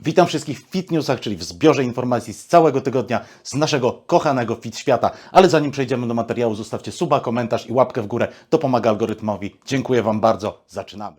Witam wszystkich w Fit Newsach, czyli w zbiorze informacji z całego tygodnia z naszego kochanego Fit Świata. Ale zanim przejdziemy do materiału, zostawcie suba, komentarz i łapkę w górę. To pomaga algorytmowi. Dziękuję Wam bardzo. Zaczynamy.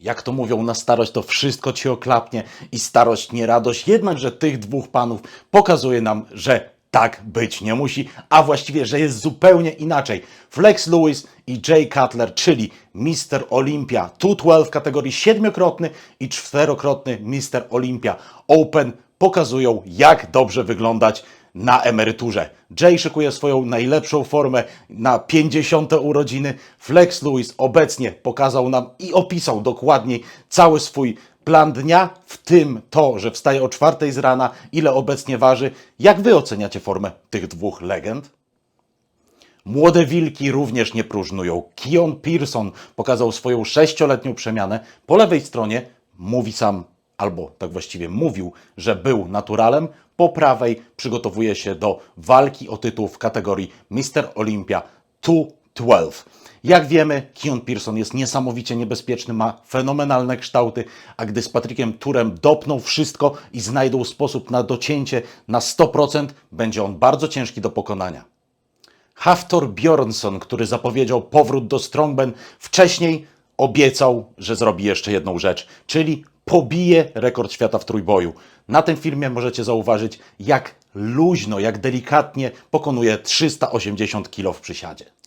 Jak to mówią, na starość to wszystko ci oklapnie i starość nie radość. Jednakże tych dwóch panów pokazuje nam, że tak być nie musi, a właściwie, że jest zupełnie inaczej. Flex Lewis i Jay Cutler, czyli Mr. Olympia 212 w kategorii siedmiokrotny i czterokrotny Mr. Olympia Open pokazują, jak dobrze wyglądać na emeryturze. Jay szykuje swoją najlepszą formę na 50. urodziny. Flex Lewis obecnie pokazał nam i opisał dokładniej cały swój plan dnia, w tym to, że wstaje o czwartej z rana, ile obecnie waży. Jak wy oceniacie formę tych dwóch legend? Młode wilki również nie próżnują. Kion Pearson pokazał swoją sześcioletnią przemianę. Po lewej stronie mówi sam, albo tak właściwie mówił, że był naturalem. Po prawej przygotowuje się do walki o tytuł w kategorii Mr. Olympia 212. Jak wiemy, Kion Pearson jest niesamowicie niebezpieczny, ma fenomenalne kształty, a gdy z Patrickiem Turem dopną wszystko i znajdą sposób na docięcie na 100%, będzie on bardzo ciężki do pokonania. Haftor Bjornsson, który zapowiedział powrót do Strongman, wcześniej obiecał, że zrobi jeszcze jedną rzecz, czyli pobije rekord świata w trójboju. Na tym filmie możecie zauważyć, jak luźno, jak delikatnie pokonuje 380 kg w przysiadzie.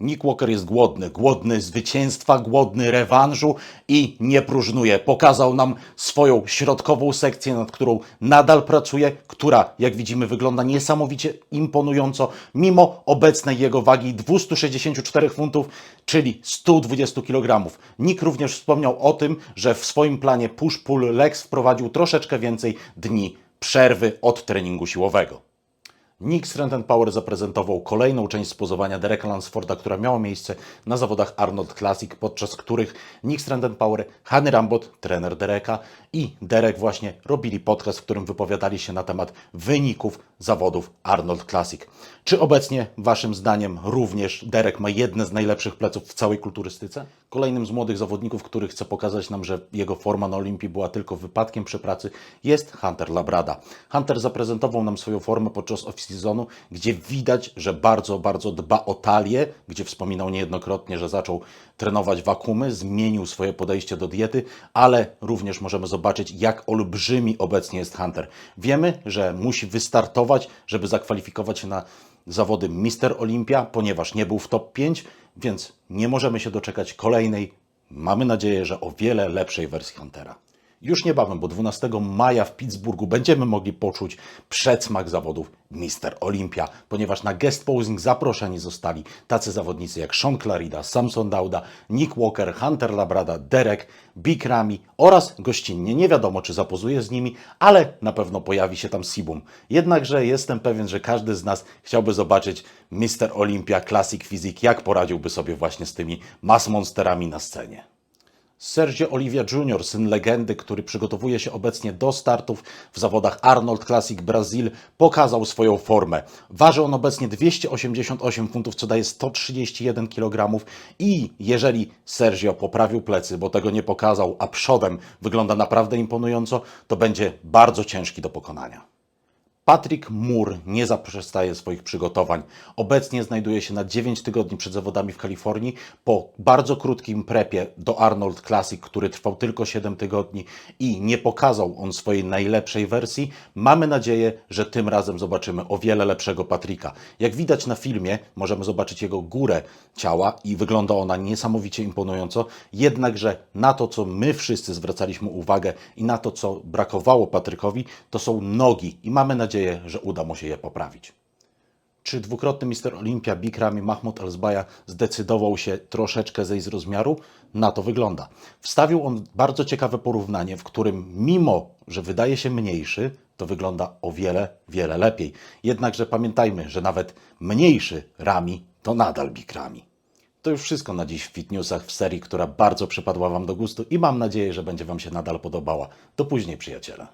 Nick Walker jest głodny, głodny zwycięstwa, głodny rewanżu i nie próżnuje. Pokazał nam swoją środkową sekcję, nad którą nadal pracuje, która, jak widzimy, wygląda niesamowicie imponująco, mimo obecnej jego wagi 264 funtów, czyli 120 kg. Nick również wspomniał o tym, że w swoim planie push-pull legs wprowadził troszeczkę więcej dni przerwy od treningu siłowego. Nick Strength Power zaprezentował kolejną część spozowania Dereka Lansforda, która miała miejsce na zawodach Arnold Classic, podczas których Nick Strength Power, Hany Rambot, trener Dereka i Derek właśnie robili podcast, w którym wypowiadali się na temat wyników zawodów Arnold Classic. Czy obecnie, Waszym zdaniem, również Derek ma jedne z najlepszych pleców w całej kulturystyce? Kolejnym z młodych zawodników, który chce pokazać nam, że jego forma na Olimpii była tylko wypadkiem przy pracy, jest Hunter Labrada. Hunter zaprezentował nam swoją formę podczas off-seasonu, gdzie widać, że bardzo, bardzo dba o talię, gdzie wspominał niejednokrotnie, że zaczął trenować wakumy, zmienił swoje podejście do diety, ale również możemy zobaczyć, jak olbrzymi obecnie jest Hunter. Wiemy, że musi wystartować, żeby zakwalifikować się na zawody Mister Olympia, ponieważ nie był w top 5, więc nie możemy się doczekać kolejnej, mamy nadzieję, że o wiele lepszej wersji Huntera. Już niebawem, bo 12 maja w Pittsburghu będziemy mogli poczuć przedsmak zawodów Mister Olympia, ponieważ na guest posing zaproszeni zostali tacy zawodnicy jak Sean Clarida, Samson Dauda, Nick Walker, Hunter Labrada, Derek, Big Ramy oraz gościnnie, nie wiadomo czy zapozuje z nimi, ale na pewno pojawi się tam Sibum. Jednakże jestem pewien, że każdy z nas chciałby zobaczyć Mister Olympia Classic Physique, jak poradziłby sobie właśnie z tymi mass monsterami na scenie. Sergio Oliveira Jr., syn legendy, który przygotowuje się obecnie do startów w zawodach Arnold Classic Brazil, pokazał swoją formę. Waży on obecnie 288 funtów, co daje 131 kg i jeżeli Sergio poprawił plecy, bo tego nie pokazał, a przodem wygląda naprawdę imponująco, to będzie bardzo ciężki do pokonania. Patrick Moore nie zaprzestaje swoich przygotowań. Obecnie znajduje się na 9 tygodni przed zawodami w Kalifornii po bardzo krótkim prepie do Arnold Classic, który trwał tylko 7 tygodni i nie pokazał on swojej najlepszej wersji. Mamy nadzieję, że tym razem zobaczymy o wiele lepszego Patricka. Jak widać na filmie, możemy zobaczyć jego górę ciała i wygląda ona niesamowicie imponująco, jednakże na to, co my wszyscy zwracaliśmy uwagę i na to, co brakowało Patrykowi, to są nogi i mamy nadzieję, że uda mu się je poprawić. Czy dwukrotny mister Olimpia Bikrami Mahmud Elsbaja zdecydował się troszeczkę zejść z rozmiaru? Na to wygląda. Wstawił on bardzo ciekawe porównanie, w którym mimo, że wydaje się mniejszy, to wygląda o wiele, wiele lepiej. Jednakże pamiętajmy, że nawet mniejszy Rami to nadal Bikrami. To już wszystko na dziś w Fit Newsach w serii, która bardzo przypadła Wam do gustu i mam nadzieję, że będzie Wam się nadal podobała. Do później, przyjaciele.